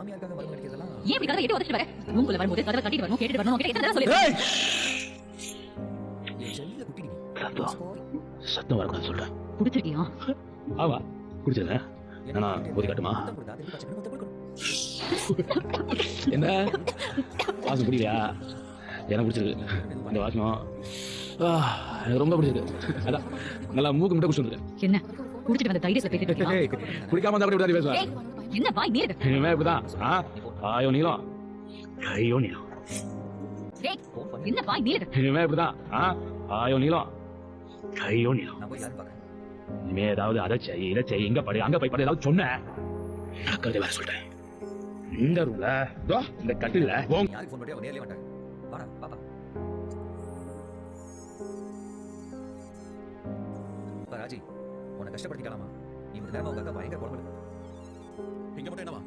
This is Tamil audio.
மாமியாருக்காக ஏன் இப்படி கதவை எட்டி உதச்சிட்டு வர? ரூம்குள்ள வரும்போது கதவை கட்டிட்டு வரணும் கேட்டுட்டு வரணும் உன்கிட்ட எத்தனை சொல்லிருக்கேன் என் செல்ல குட்டி நீ. சத்தம். வரக்கூடாது சொல்றேன். குடிச்சிருக்கியா? ஊதி காட்டுமா? என்ன? வாசம் பிடிக்கலையா? எனக்கு பிடிச்சிருக்கு. இந்த வாசம். ஆ, எனக்கு ரொம்ப பிடிச்சிருக்கு. அதான் நல்லா மூக்கு மட்டும் குடிச்சிருக்கு என்ன? குடிச்சிட்டு வந்த தைரியத்துல பேசிட்டு இருக்கியா குடிக்காம இருந்தா கூட இப்படி பேசுவேன் என்ன வாய் நீர் இனிமே இப்படிதான். ஆ ஆயோ நீளம். கையோ நீளம். என்ன வாய் நீர் இனிமே இப்படிதான். ஆ ஆயோ நீளம். கையோ நீளம். இனிமே ஏதாவது அதை செய் இதை செய் இங்க படி அங்க போய் படி ஏதாவது சொன்னேன் நடக்கிறதே வேற சொல்றேன். இந்த ரூம்ல இதோ இந்த கட்டில யாருக்கு ஃபோன் பண்ணி அவன் நேர்லயே வாடா பாப்பா. பா ராஜி உன்னை கஷ்டப்படுத்திக்கலாமா நீ ஒரு நேரம் உங்க அக்கா பயங்கர குழம்பு இங்க மட்டும் என்னவா